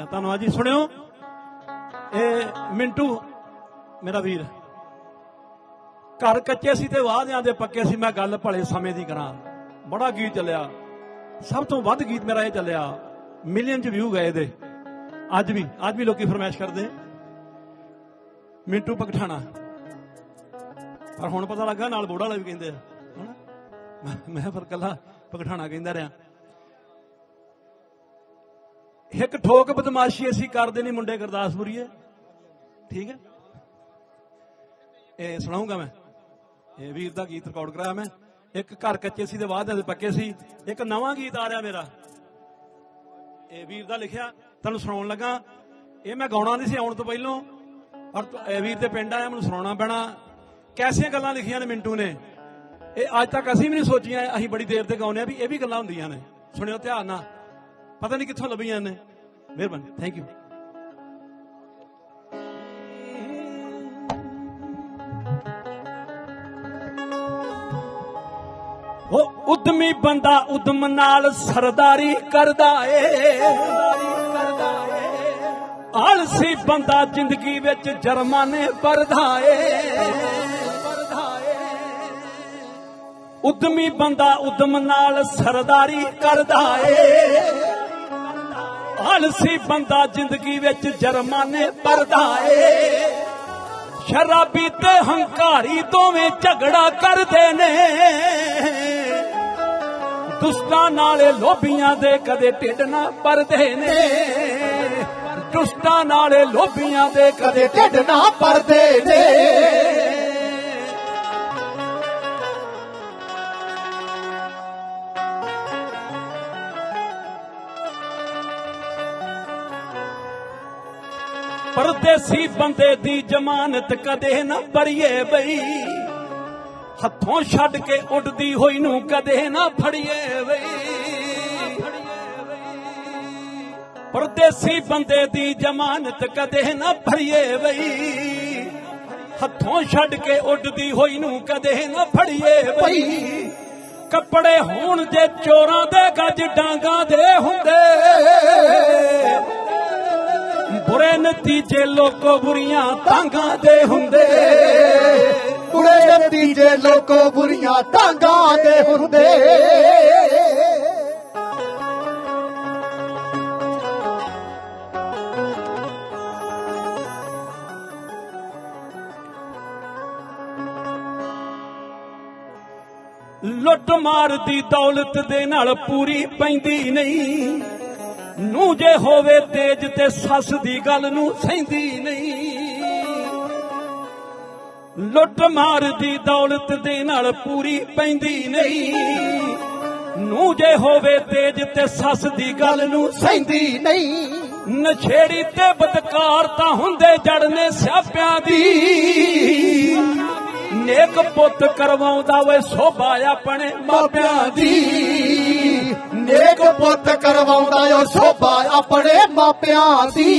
ਆ ਧੰਨਵਾਦ ਜੀ, ਸੁਣਿਓ। ਇਹ ਮਿੰਟੂ, ਮੇਰਾ ਵੀਰ। ਘਰ ਕੱਚੇ ਸੀ ਤੇ ਵਾਅਦਿਆਂ ਦੇ ਪੱਕੇ ਸੀ, ਮੈਂ ਗੱਲ ਭਲੇ ਸਮੇਂ ਦੀ ਕਰਾਂ। ਬੜਾ ਗੀਤ ਚੱਲਿਆ। ਸਭ ਤੋਂ ਵੱਧ ਗੀਤ ਮੇਰਾ ਇਹ ਚੱਲਿਆ। ਮਿਲੀਅਨ ਚ ਵਿਊ ਗਏ ਦੇ ਅੱਜ ਵੀ ਅੱਜ ਵੀ ਲੋਕੀ ਫਰਮਾਇਸ਼ ਕਰਦੇ। ਮਿੰਟੂ ਪਗਠਾਣਾ। ਪਰ ਹੁਣ ਪਤਾ ਲੱਗਾ, ਨਾਲ ਬੋੜਾ ਵਾਲਾ ਵੀ ਕਹਿੰਦੇ ਆ। ਹਨਾ? ਮੈਂ- ਮੈਂ ਫਿਰ ਕੱਲਾ ਪਗਠਾਣਾ ਕਹਿੰਦਾ ਰਿਹਾ। ਇੱਕ ਠੋਕ ਬਦਮਾਸ਼ੀ ਅਸੀਂ ਕਰਦੇ ਨਹੀਂ ਮੁੰਡੇ ਗੁਰਦਾਸਪੁਰੀਏ ਠੀਕ ਹੈ? ਇਹ ਸੁਣਾਉਂਗਾ ਮੈਂ। ਇਹ ਵੀਰ ਦਾ ਗੀਤ ਰਿਕਾਰਡ ਕਰਾਇਆ ਮੈਂ। ਇੱਕ ਘਰ ਕੱਚੇ ਸੀ ਤੇ ਬਾਅਦ ਦੇ ਪੱਕੇ ਸੀ। ਇੱਕ ਨਵਾਂ ਗੀਤ ਆ ਰਿਹਾ ਮੇਰਾ। ਇਹ ਵੀਰ ਦਾ ਲਿਖਿਆ। ਤੁਹਾਨੂੰ ਸੁਣਾਉਣ ਲੱਗਾ। ਇਹ ਮੈਂ ਗਾਉਣਾ ਨਹੀਂ ਸੀ ਆਉਣ ਤੋਂ ਪਹਿਲਾਂ। ਪਰ ਇਹ ਵੀਰ ਦੇ ਪਿੰਡ ਆਇਆ, ਮੈਨੂੰ ਸੁਣਾਉਣਾ ਪੈਣਾ। ਕੈਸੀਆਂ ਗੱਲਾਂ ਲਿਖੀਆਂ ਨੇ ਮਿੰਟੂ ਨੇ। ਇਹ ਅੱਜ ਤੱਕ ਅਸੀਂ ਵੀ ਨਹੀਂ ਸੋਚੀਆਂ। ਅਸੀਂ ਬੜੀ ਦੇਰ ਤੇ ਗਾਉਂਦੇ ਆ ਵੀ ਇਹ ਵੀ ਗੱਲਾਂ ਹੁੰਦੀਆਂ ਨੇ। ਸੁਣਿਓ ਧਿਆਨ ਨਾਲ। ਪਤਾ ਨਹੀਂ ਕਿੱਥੋਂ ਲੱਭੀਆਂ ਨੇ। ਮਿਹਰਬਾਨੀ ਥੈਂਕ ਯੂ ਉਹ ਉਦਮੀ ਬੰਦਾ ਉਦਮ ਨਾਲ ਸਰਦਾਰੀ ਕਰਦਾ ਏ। ਆਲਸੀ ਬੰਦਾ ਜ਼ਿੰਦਗੀ ਵਿੱਚ ਜਰਮਾਨੇ ਭਰਦਾ ਏ। ਉਦਮੀ ਬੰਦਾ ਉਦਮ ਨਾਲ ਸਰਦਾਰੀ ਕਰਦਾ ਏ। ਆਲਸੀ ਬੰਦਾ ਜ਼ਿੰਦਗੀ ਵਿੱਚ ਜਰਮਾਨੇ ਭਰਦਾ ਏ। ਸ਼ਰਾਬੀ ਤੇ ਹੰਕਾਰੀ ਦੋਵੇਂ ਝਗੜਾ ਕਰਦੇ ਨੇ। ਦੁਸ਼ਟਾਂ ਨਾਲੇ ਲੋਭੀਆਂ ਦੇ ਕਦੇ ਢਿੱਡ ਨਾ ਭਰਦੇ ਨੇ। ਦੁਸ਼ਟਾਂ ਨਾਲੇ ਲੋਭੀਆਂ ਦੇ ਕਦੇ ਕਦੇ ਢਿੱਡ ਨਾ ਭਰਦੇ ਨੇ। ਪਰਦੇਸੀ ਬੰਦੇ ਦੀ ਜ਼ਮਾਨਤ ਕਦੇ ਨਾ ਭਰੀਏ ਬਈ। ਹੱਥੋਂ ਛੱਡ ਕੇ ਉੱਡਦੀ ਹੋਈ ਨੂੰ ਕਦੇ ਨਾ ਫੜੀਏ ਬਈ। ਪਰਦੇਸੀ ਬੰਦੇ ਦੀ ਜ਼ਮਾਨਤ ਕਦੇ ਨਾ ਭਰੀਏ ਬਈ। ਹੱਥੋਂ ਛੱਡ ਕੇ ਉੱਡਦੀ ਹੋਈ ਨੂੰ ਕਦੇ ਨਾ ਫੜੀਏ ਬਈ। ਕੱਪੜੇ ਹੋਣ ਜੇ ਚੋਰਾਂ ਦੇ ਗੱਜ ਡਾਂਗਾ ਦੇ ਹੁੰਦੇ ਨਤੀਜੇ ਲੋਕੋ ਬੁਰੀਆਂ ਤਾਂਗਾ ਦੇ ਹੁੰਦੇ। ਕੁੜੇ ਨਤੀਜੇ ਲੋਕੋ ਬੁਰੀਆਂ ਟਾਂਗਾਂ ਦੇ ਹੁੰਦੇ। ਲੁੱਟ ਮਾਰ ਦੀ ਦੌਲਤ ਦੇ ਨਾਲ ਪੂਰੀ ਪੈਂਦੀ ਨਹੀਂ। ਨੂੰ ਜੇ ਹੋਵੇ ਤੇਜ ਤੇ ਸੱਸ ਦੀ ਗੱਲ ਨੂੰ ਸਹਿੰਦੀ ਨਹੀਂ। ਲੁੱਟ ਮਾਰ ਦੀ ਦੌਲਤ ਦੇ ਨਾਲ ਪੂਰੀ ਪੈਂਦੀ ਨਹੀਂ। ਨੂੰ ਜੇ ਹੋਵੇ ਤੇਜ ਤੇ ਸੱਸ ਦੀ ਗੱਲ ਨੂੰ ਸਹਿੰਦੀ ਨਹੀਂ। ਨਛੇੜੀ ਤੇ ਬਦਕਾਰ ਤਾਂ ਹੁੰਦੇ ਜੜਨੇ ਸਿਆਪਿਆਂ ਦੀ। ਨੇਕ ਪੁੱਤ ਕਰਵਾਉਂਦਾ ਵੇ ਸੋਭਾ ਆਪਣੇ ਮਾਪਿਆਂ ਦੀ ਦੀ। ਨੇਕ ਪੁੱਤ ਕਰਵਾਉਂਦਾ ਓ ਸੋਭਾ ਆਪਣੇ ਮਾਪਿਆਂ ਦੀ।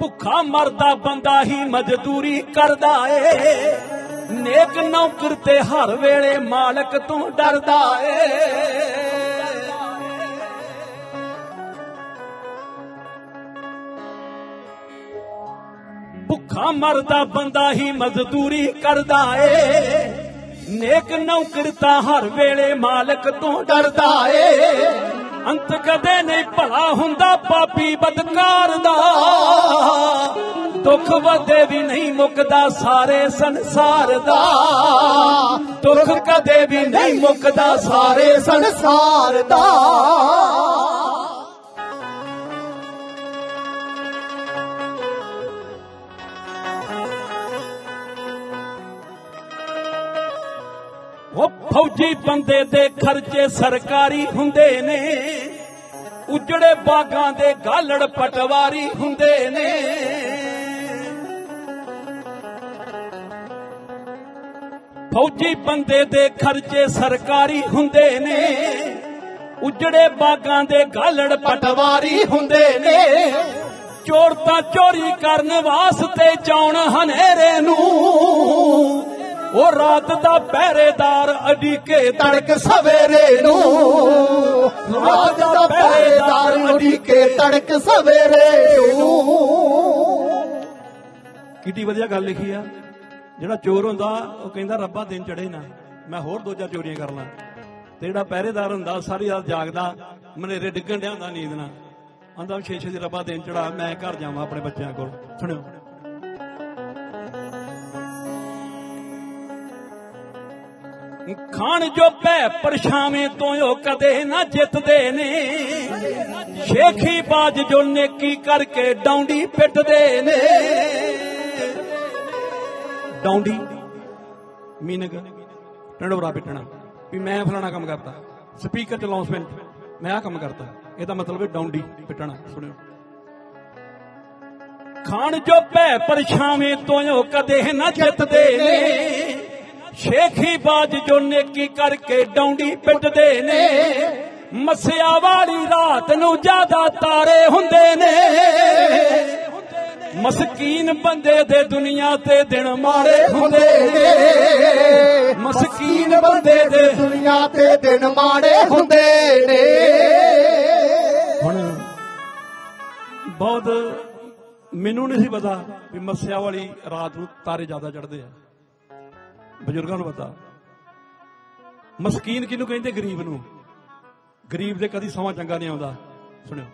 ਭੁੱਖਾ ਮਰਦਾ ਬੰਦਾ ਹੀ ਮਜ਼ਦੂਰੀ ਕਰਦਾ ਏ। ਨੇਕ ਨੌਕਰ ਤੇ ਹਰ ਵੇਲੇ ਮਾਲਕ ਤੋਂ ਡਰਦਾ ਏ। ਭੁੱਖਾ ਮਰਦਾ ਬੰਦਾ ਹੀ ਮਜ਼ਦੂਰੀ ਕਰਦਾ ਏ। ਨੇਕ ਨੌਕਰ ਤਾਂ ਹਰ ਵੇਲੇ ਮਾਲਕ ਤੋਂ ਡਰਦਾ ਏ। ਅੰਤ ਕਦੇ ਨਹੀਂ ਭਲਾ ਹੁੰਦਾ ਪਾਪੀ ਬਦਕਾਰ ਦਾ। ਦੁੱਖ ਵਧੇ ਵੀ ਨਹੀਂ ਮੁੱਕਦਾ ਸਾਰੇ ਸੰਸਾਰ ਦਾ। ਦੁੱਖ ਕਦੇ ਵੀ ਨਹੀਂ ਮੁੱਕਦਾ ਸਾਰੇ ਸੰਸਾਰ ਦਾ। ਫੌਜੀ ਬੰਦੇ ਦੇ ਖਰਚੇ ਸਰਕਾਰੀ ਹੁੰਦੇ ਨੇ। ਉਜੜੇ ਬਾਗਾਂ ਦੇ ਗਾਲੜ ਪਟਵਾਰੀ ਹੁੰਦੇ ਨੇ। ਫੌਜੀ ਬੰਦੇ ਦੇ ਖਰਚੇ ਸਰਕਾਰੀ ਹੁੰਦੇ ਨੇ। ਉਜੜੇ ਬਾਗਾਂ ਦੇ ਗਾਲੜ ਪਟਵਾਰੀ ਹੁੰਦੇ ਨੇ। ਚੋਰ ਤਾਂ ਚੋਰੀ ਕਰਨ ਵਾਸਤੇ ਚਾਉਣ ਹਨੇਰੇ ਨੂੰ। ਉਹ ਰਾਤ ਦਾ ਪਹਿਰੇਦਾਰ ਅਡੀਕੇ ਤੜਕ ਸਵੇਰੇ ਨੂੰ। ਰਾਜ ਦਾ ਪਹਿਰੇਦਾਰ ਉਡੀਕੇ ਤੜਕ ਸਵੇਰੇ ਨੂੰ। ਕਿੱਡੀ ਵਧੀਆ ਗੱਲ ਲਿਖੀ ਆ। ਜਿਹੜਾ ਚੋਰ ਹੁੰਦਾ ਉਹ ਕਹਿੰਦਾ ਰੱਬਾ ਦਿਨ ਚੜੇ ਨਾ। ਮੈਂ ਹੋਰ ਦੋ ਚਾਰ ਚੋਰੀਆਂ ਕਰ ਲਾਂ। ਤੇ ਜਿਹੜਾ ਪਹਿਰੇਦਾਰ ਹੁੰਦਾ ਸਾਰੀ ਰਾਤ ਜਾਗਦਾ ਮਨੇਰੇ ਡਿੱਗਣ ਡਿਆ ਹੁੰਦਾ ਨੀਂਦ ਨਾਲ। ਆਂਦਾ ਛੇ ਛੇ ਦੀ ਰੱਬਾ ਦਿਨ ਚੜਾ ਮੈਂ ਘਰ ਜਾਵਾਂ ਆਪਣੇ ਬੱਚਿਆਂ ਕੋਲ। ਸੁਣਿਓ। ਖਾਣ ਜੋ ਪੈ ਪਰਛਾਵੇਂ ਤੋਂ ਉਹ ਕਦੇ ਨਾ ਜਿੱਤਦੇ ਨੇ। ਸ਼ੇਖੀ ਬਾਜ ਜੋ ਨੇਕੀ ਕਰਕੇ ਡੌਂਡੀ ਪਿੱਟਦੇ ਨੇ। ਡੌਂਡੀ ਮੀਨਗ ਟੰਡੋਰਾ ਪਿੱਟਣਾ ਵੀ ਮੈਂ ਫਲਾਣਾ ਕੰਮ ਕਰਦਾ ਸਪੀਕਰ ਚ ਅਨਾਉਂਸਮੈਂਟ ਮੈਂ ਆ ਕੰਮ ਕਰਤਾ। ਇਹਦਾ ਮਤਲਬ ਹੈ ਡੌਂਡੀ ਪਿੱਟਣਾ, ਸੁਣਿਓ। ਖਾਣ ਜੋ ਪੈ ਪਰਛਾਵੇਂ ਤੋਂ ਉਹ ਕਦੇ ਨਾ ਜਿੱਤਦੇ ਨੇ। ਸ਼ੇਖੀ ਬਾਜ ਜੋ ਨੇਕੀ ਕਰਕੇ ਡੌਂਡੀ ਪਿੱਟਦੇ ਨੇ, ਮੱਸਿਆ ਵਾਲੀ ਰਾਤ ਨੂੰ ਜ਼ਿਆਦਾ ਤਾਰੇ ਹੁੰਦੇ ਨੇ। ਮਸਕੀਨ ਬੰਦੇ ਦੇ ਦੁਨੀਆ ਤੇ ਦਿਨ ਮਾੜੇ ਹੁੰਦੇ ਨੇ। ਮਸਕੀਨ ਬੰਦੇ ਦੇ ਦੁਨੀਆ ਤੇ ਦਿਨ ਮਾੜੇ ਹੁੰਦੇ ਨੇ। ਹੁਣ ਬਹੁਤ ਮੈਨੂੰ ਨਹੀਂ ਸੀ ਪਤਾ ਵੀ ਮੱਸਿਆ ਵਾਲੀ ਰਾਤ ਨੂੰ ਤਾਰੇ ਜ਼ਿਆਦਾ ਚੜਦੇ ਆ। ਬਜ਼ੁਰਗਾਂ ਨੂੰ ਪਤਾ। ਮਸਕੀਨ ਕਿਹਨੂੰ ਕਹਿੰਦੇ ਗਰੀਬ ਨੂੰ? ਗਰੀਬ ਦੇ ਕਦੀ ਸਮਾਂ ਚੰਗਾ ਨਹੀਂ ਆਉਂਦਾ। ਸੁਣਿਓ।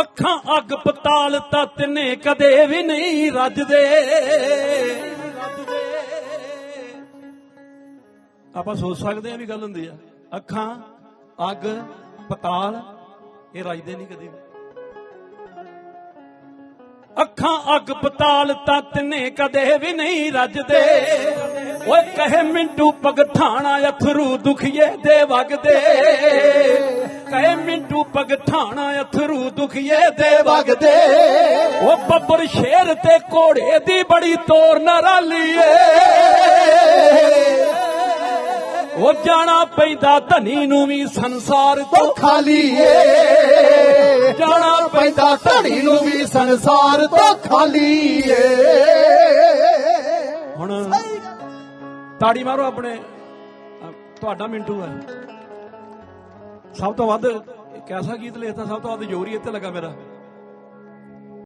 ਅੱਖਾਂ ਅੱਗ ਪਤਾਲ ਤਤ ਨੇ ਕਦੇ ਵੀ ਨਹੀਂ ਰੱਜਦੇ। ਆਪਾਂ ਸੋਚ ਸਕਦੇ ਆ ਵੀ ਗੱਲ ਹੁੰਦੀ ਆ। ਅੱਖਾਂ ਅੱਗ ਪਤਾਲ, ਇਹ ਰੱਜਦੇ ਨਹੀਂ ਕਦੇ ਵੀ। ਅੱਖਾਂ ਅੱਗ ਪਤਾਲ ਤਤ ਨੇ ਕਦੇ ਵੀ ਨਹੀਂ ਰੱਜਦੇ। ਓਏ ਕਹੇ ਮਿੰਟੂ ਪਗਠਾਣਾ ਅਥਰੂ ਦੁਖੀਏ ਦੇ ਵਗਦੇ। ਕਹੇ ਮਿੰਟੂ ਪਗਠਾਣਾ ਅਥਰੂ ਦੁਖੀਏ ਦੇ ਵਗਦੇ। ਉਹ ਬੱਬਰ ਸ਼ੇਰ ਤੇ ਘੋੜੇ ਦੀ ਬੜੀ ਤੋਰ ਨਰਾਲੀਏ ਉਹ ਜਾਣਾ ਪੈਂਦਾ ਧਨੀ ਨੂੰ ਵੀ ਸੰਸਾਰ ਤੋਂ ਖਾਲੀ ਏ ਜਾਣਾ ਪੈਂਦਾ, ਧੜੀ ਨੂੰ ਵੀ ਸੰਸਾਰ ਤੋਂ ਖਾਲੀ ਏ। ਹੁਣ ਤਾੜੀ ਮਾਰੋ ਆਪਣੇ। ਤੁਹਾਡਾ ਮਿੰਟੂ ਹੈ। ਸਭ ਤੋਂ ਵੱਧ ਕੈਸਾ ਗੀਤ ਲਿਖਤਾ, ਸਭ ਤੋਂ ਵੱਧ ਜੋਰੀ ਇੱਥੇ ਲੱਗਾ ਮੇਰਾ।